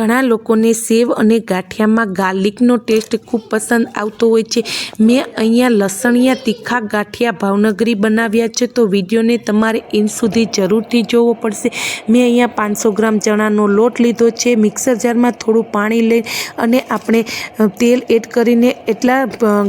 ઘણા લોકોને સેવ અને ગાંઠિયામાં ગાર્લિકનો ટેસ્ટ ખૂબ પસંદ આવતો હોય છે. મેં અહીંયા લસણિયા, તીખા ગાંઠિયા, ભાવનગરી બનાવ્યા છે, તો વિડીયોને તમારે એન્ડ સુધી જરૂરથી જોવો પડશે. મેં અહીંયા પાંચસો ગ્રામ ચણાનો લોટ લીધો છે. મિક્સર જારમાં થોડું પાણી લઈ અને આપણે તેલ એડ કરીને એટલા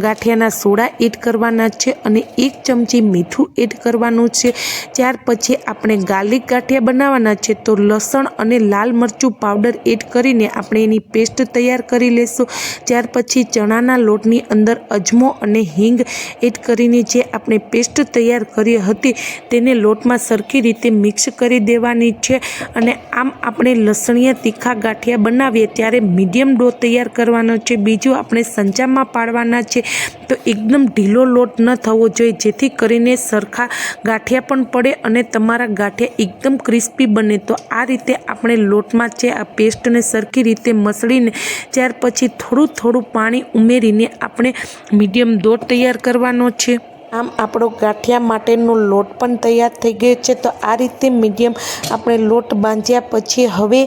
ગાંઠિયાના સોડા એડ કરવાના છે અને એક ચમચી મીઠું એડ કરવાનું છે. ત્યાર પછી આપણે ગાર્લિક ગાંઠિયા બનાવવાના છે, તો લસણ અને લાલ મરચું પાવડર એડ કરીને આપણે એની પેસ્ટ તૈયાર કરી લેશું. ત્યાર પછી ચણાના લોટની અંદર અજમો અને હિંગ એડ કરીને જે આપણે પેસ્ટ તૈયાર કરી હતી તેને લોટમાં સરખી રીતે મિક્સ કરી દેવાની છે અને આમ આપણે લસણીયા તીખા ગાંઠિયા બનાવીએ ત્યારે મીડિયમ ડો તૈયાર કરવાનો છે. બીજું આપણે સંચામાં પાડવાના છે. તો એકદમ ઢીલો લોટ ન થવો જોઈએ, જેથી કરીને સરખા ગાંઠિયા પણ પડે અને તમારા ગાંઠિયા એકદમ ક્રિસ્પી બને. તો આ રીતે આપણે લોટમાં છે આ પેસ્ટને સરખી રીતે મસળીને ત્યાર પછી થોડું થોડું પાણી ઉમેરીને આપણે મીડિયમ દોઢ તૈયાર કરવાનો છે. આમ આપણો ગાંઠિયા માટેનો લોટ પણ તૈયાર થઈ ગયો છે. તો આ રીતે મીડિયમ આપણે લોટ બાંધ્યા પછી હવે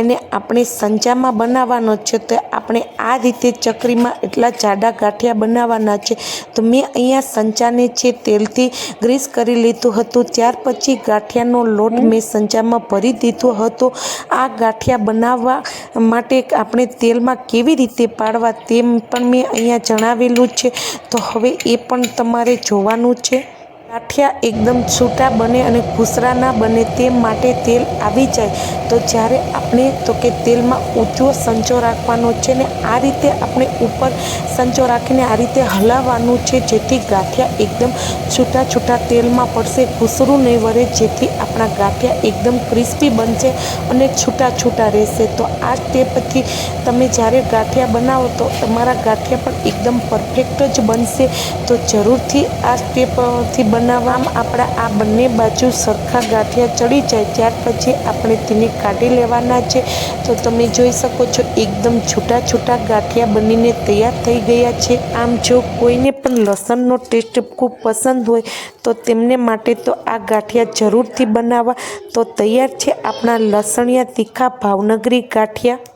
એને આપણે સંચામાં બનાવવાનો છે. તો આપણે આ રીતે ચકરીમાં એટલા જાડા ગાંઠિયા બનાવવાના છે. તો મેં અહીંયા સંચાને છે તેલથી ગ્રીસ કરી લીધું હતું, ત્યાર પછી ગાંઠિયાનો લોટ મેં સંચામાં ભરી દીધો હતો. આ ગાંઠિયા બનાવવા માટે આપણે તેલમાં કેવી રીતે પાડવા તેમ પણ મેં અહીંયા જણાવેલું છે. તો હવે એ પણ તમારે જોવાનું છે ગાંઠિયા એકદમ છૂટા બને અને ઘૂસરા ના બને તે માટે તેલ આવી જાય. તો જ્યારે આપણે, તો કે તેલમાં ઊંચો સંચો રાખવાનો છે ને આ રીતે આપણે ઉપર સંચો રાખીને આ રીતે હલાવવાનું છે, જેથી ગાંઠિયા એકદમ છૂટા છૂટા તેલમાં પડશે, ઘૂસરું નહીં વળે જેથી આપણા ગાંઠિયા એકદમ ક્રિસ્પી બનશે અને છૂટા છૂટા રહેશે. તો આ સ્ટેપથી તમે જ્યારે ગાંઠિયા બનાવો, તો તમારા ગાંઠિયા પણ એકદમ પરફેક્ટ જ બનશે. તો જરૂરથી આ સ્ટેપથી બનાવવામાં આપણા આ બંને બાજુ સરખા ગાંઠિયા ચડી જાય, ત્યાર પછી આપણે તેને કાઢી લેવાના છે. તો તમે જોઈ શકો છો, એકદમ છૂટા છૂટા ગાંઠિયા બનીને તૈયાર થઈ ગયા છે. આમ જો કોઈને પણ લસણનો ટેસ્ટ ખૂબ પસંદ હોય, તો તેમને માટે તો આ ગાંઠિયા જરૂરથી બનાવવા. તો તૈયાર છે આપણા લસણિયા તીખા ભાવનગરી ગાંઠિયા.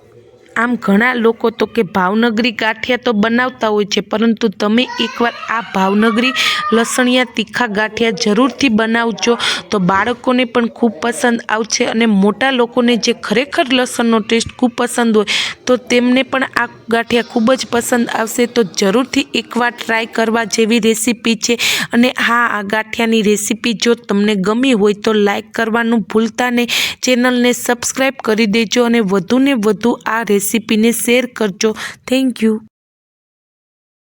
આમ ઘણા લોકો તો કે ભાવનગરી ગાંઠિયા તો બનાવતા હોય છે, પરંતુ તમે એકવાર આ ભાવનગરી લસણિયા તીખા ગાંઠિયા જરૂરથી બનાવજો. તો બાળકોને પણ ખૂબ પસંદ આવશે અને મોટા લોકોને જે ખરેખર લસણનો ટેસ્ટ ખૂબ પસંદ હોય, તો તેમને પણ આ ગાંઠિયા ખૂબ જ પસંદ આવશે. તો જરૂરથી એકવાર ટ્રાય કરવા જેવી રેસીપી છે. અને હા, આ ગાંઠિયાની રેસીપી જો તમને ગમી હોય તો લાઈક કરવાનું ભૂલતા નહીં. ચેનલને સબસ્ક્રાઈબ કરી દેજો અને વધુને વધુ આ રેસીપીને શેર કરજો. Thank you